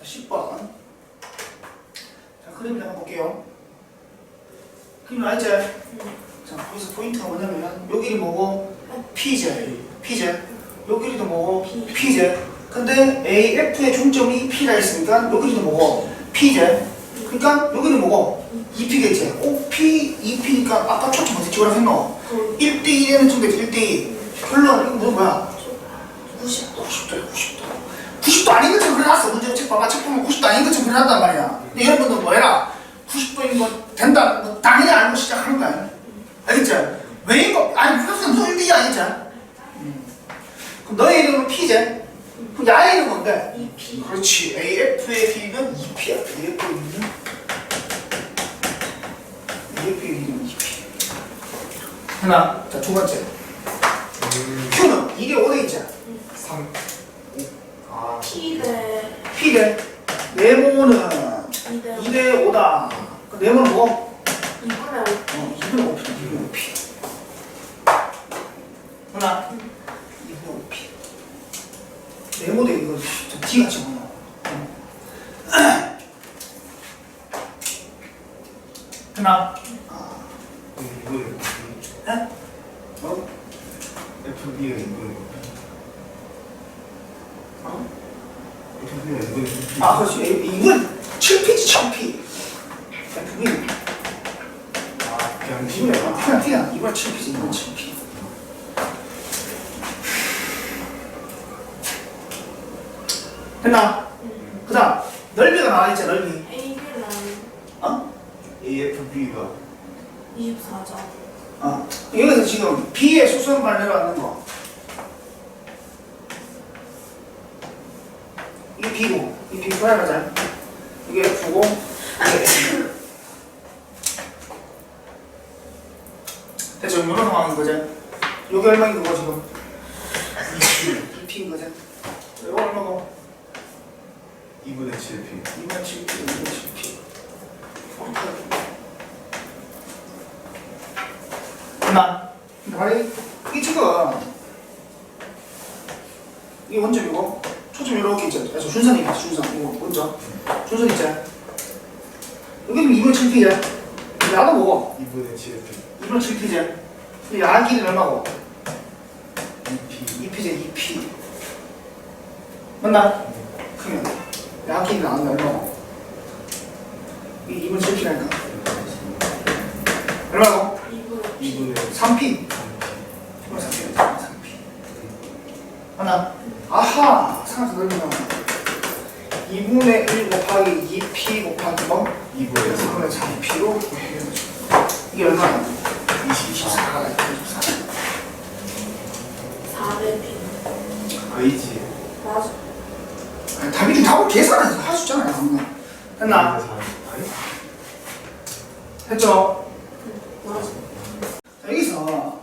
자, 10번. 자, 그림을 한번 볼게요. 그림 나있지? 자, 거기서 포인트가 뭐냐면, 요 길이 뭐고, P제. P제. 요 길이도 뭐고. P제. 근데 AF의 중점이 P라 있으니까, 요 길이도 뭐고, P제. 그러니까, 여기는 뭐고, 2P겠지? OP, 2P니까, 아까 초점 어떻게 지우라 했노? 그 1대1에는 좀 되지, 1대2. 결론, 이거 뭐, 뭐야? 90도 90도야 90도 90도 아닌 것처럼 그려놨어 문제 책 봐봐 책 보면 90도 아닌 것처럼 그려놨단 말이야. 근데 여러분들 뭐 해라. 90도인 거 된다. 뭐 당연히 알고 시작하는 거야. 알겠지? 왜 이거 아니 무슨 무슨 1대2 알겠지? 음. 그럼 너의 이름은 P제? 그럼 야의 이름은 뭔데? 2P 그렇지. AF의 B는 2P야. AF의 B는? AF의 B는 2P 하나. 자두 번째. Q는 2대 5대 있지? 3 아. P대 P대 네모는 2대 2대 5다. 그 네모는 뭐? 2분의 5 어, 2분의 5P, 2분의 5P. 하나, 2분의 5P. 네모대 이거 좀 D 같이 보나? 하나, 이거는 에? 어? FB가 이거는 어? FB가 이거는 아, 그렇지. 이건 7P지, 7P. FB. 아 그냥 그냥 그냥 이번 7P지, 이번 7P. 됐나? 그 다음, 넓이가 나와 있잖아, 넓이. AB는 어? AFB가 24점 어. 여기서 지금 B의 수선발 내려왔는 거. 이게 B고, 이 B 프라이머잖아. 이게 F고, 이게 F. 대충 이런 상황인 거지. 여기 얼마인 거고 지금? 2P인 거지. 이거 얼마고? 2분의 7P 2만 7P, 2만 7P. 나 말이 이 지금 이 원점이고 초점 이렇게 있죠. 그래서 준선이 있어 준선 이거 먼저 준선 있지. 여기는 2분 7P야. 야도 뭐고? 2분의 7P 2분 7P지. 근데 야 길이는 얼마고? 2P 2P지 2P. 맞나? 그러면 야 길이 나왔는데 얼마고? 이 2분 7P라니까. 얼마고? 2분의 2분의 3P. 3P. 3P. 하나. 아하! 상에서 넓으면 2분의 1 곱하기 2P 곱하기 뭐? 2분의 3 2분의 3P로 이게 얼마야? 24가 24. 400P A지 맞아 아니, 답이 좀 답을 계산해서 할 수 있잖아요. 방금. 했나? 했죠? 맞아 자, 여기서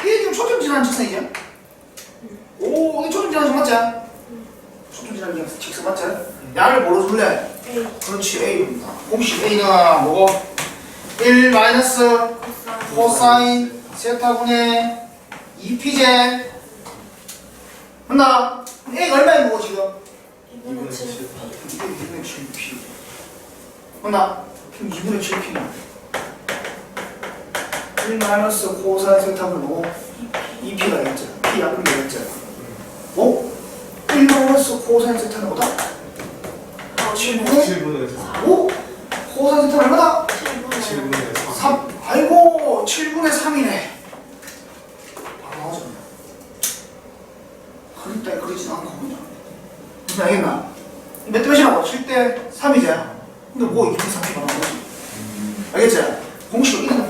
이게 지금 초점 지나는 직선이죠? 오, 이게 초점 지나는 직선 맞지? 초점 지나는 직선 맞지? 야를 뭐로 줄래? 그렇지, A입니다. 공식 A가 뭐고? 1 마이너스 코사인 세타분의 2P제 맞나? A가 얼마인 거고 지금? 2분의 7P 2분의 7P 맞나? 그럼 2분의 7P는 1 마이너스 코사인 세타분 뭐고? 2P가 있잖아 P 약분 되겠잖아 어? 1 마이너스 코사인 세타는 뭐다? 아 7분의 7분의 4 오? 코사인 세타는 얼마다? 7분의 7분의 3 3 아이고 7분의 3이네 바로 나오잖아 그랬다 그러진 않고 그냥 무슨 알겠나? 몇대 몇이라고? 7대 3이지? 근데 뭐 2대 3이 나온 거지 알겠지? 이런 데